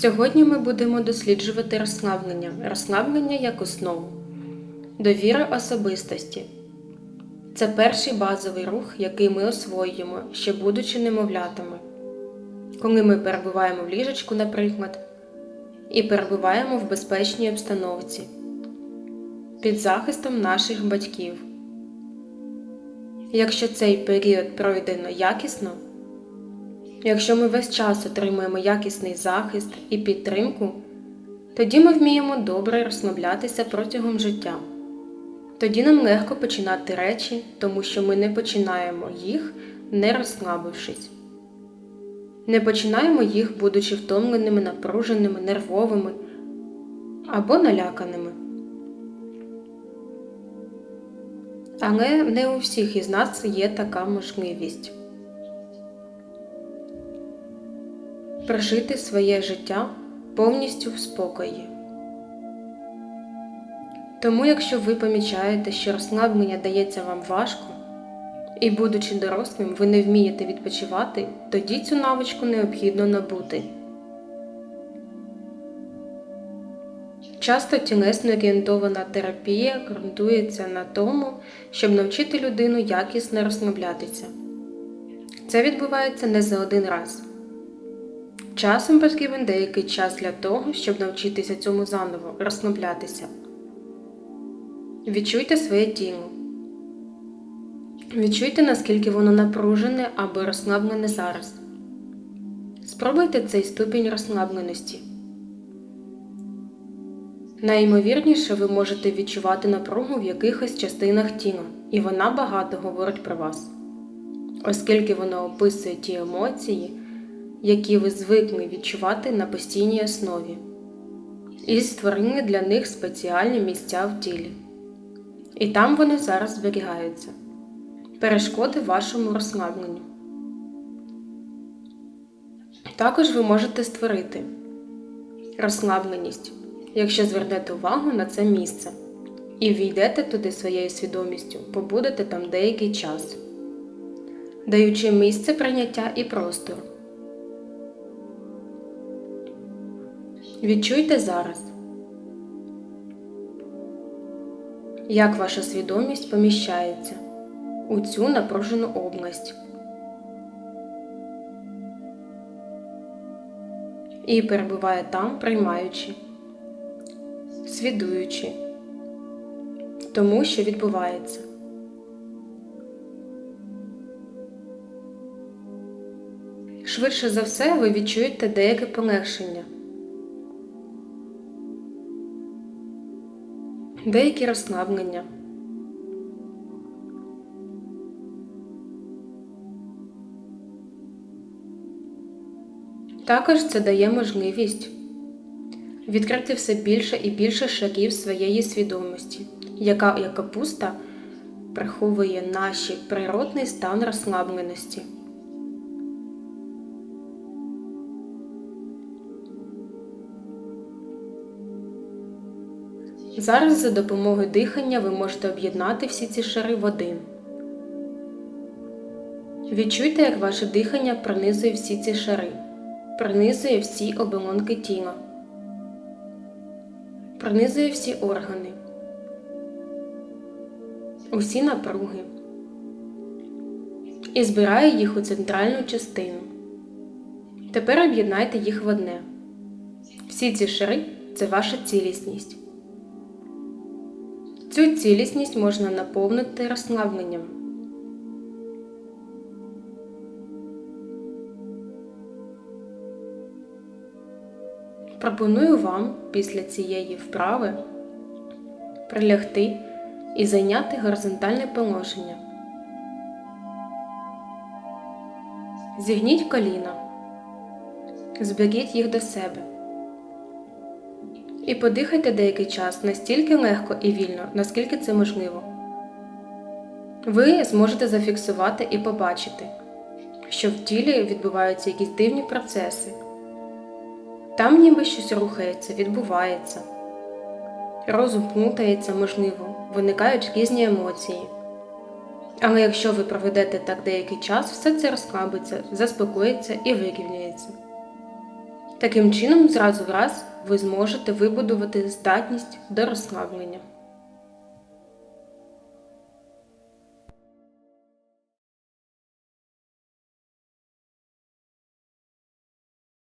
Сьогодні ми будемо досліджувати розслаблення, розслаблення як основу, довіра особистості. Це перший базовий рух, який ми освоюємо, ще будучи немовлятами. Коли ми перебуваємо в ліжечку, наприклад, і перебуваємо в безпечній обстановці під захистом наших батьків. Якщо цей період пройдено якісно, якщо ми весь час отримуємо якісний захист і підтримку, тоді ми вміємо добре розслаблятися протягом життя. Тоді нам легко починати речі, тому що ми не починаємо їх, не розслабившись. Не починаємо їх, будучи втомленими, напруженими, нервовими або наляканими. Але не у всіх із нас є така можливість прожити своє життя повністю в спокої. Тому, якщо ви помічаєте, що розслаблення дається вам важко, і, будучи дорослим, ви не вмієте відпочивати, тоді цю навичку необхідно набути. Часто тілесно орієнтована терапія ґрунтується на тому, щоб навчити людину якісно розслаблятися. Це відбувається не за один раз. Часом потрібен деякий час для того, щоб навчитися цьому заново розслаблятися. Відчуйте своє тіло. Відчуйте, наскільки воно напружене або розслаблене зараз. Спробуйте цей ступінь розслабленості. Найімовірніше, ви можете відчувати напругу в якихось частинах тіла, і вона багато говорить про вас, оскільки вона описує ті емоції, які ви звикли відчувати на постійній основі, і створили для них спеціальні місця в тілі. І там вони зараз зберігаються. Перешкоди вашому розслабленню. Також ви можете створити розслабленість, якщо звернете увагу на це місце і війдете туди своєю свідомістю, побудете там деякий час, даючи місце прийняття і простору. Відчуйте зараз, як ваша свідомість поміщається у цю напружену область. І перебуває там, приймаючи, свідуючи тому, що відбувається. Швидше за все, ви відчуєте деяке полегшення. Деякі розслаблення. Також це дає можливість відкрити все більше і більше шарів своєї свідомості, яка як капуста приховує наш природний стан розслабленості. Зараз за допомогою дихання ви можете об'єднати всі ці шари в один. Відчуйте, як ваше дихання пронизує всі ці шари, пронизує всі оболонки тіла, пронизує всі органи, усі напруги і збирає їх у центральну частину. Тепер об'єднайте їх в одне. Всі ці шари це ваша цілісність. Цю цілісність можна наповнити розслабленням. Пропоную вам після цієї вправи прилягти і зайняти горизонтальне положення. Зігніть коліна, зберіть їх до себе. І подихайте деякий час настільки легко і вільно, наскільки це можливо. Ви зможете зафіксувати і побачити, що в тілі відбуваються якісь дивні процеси. Там ніби щось рухається, відбувається. Розум плутається, можливо, виникають різні емоції. Але якщо ви проведете так деякий час, все це розслабиться, заспокоїться і вирівняється. Таким чином, зразу в раз ви зможете вибудувати здатність до розслаблення.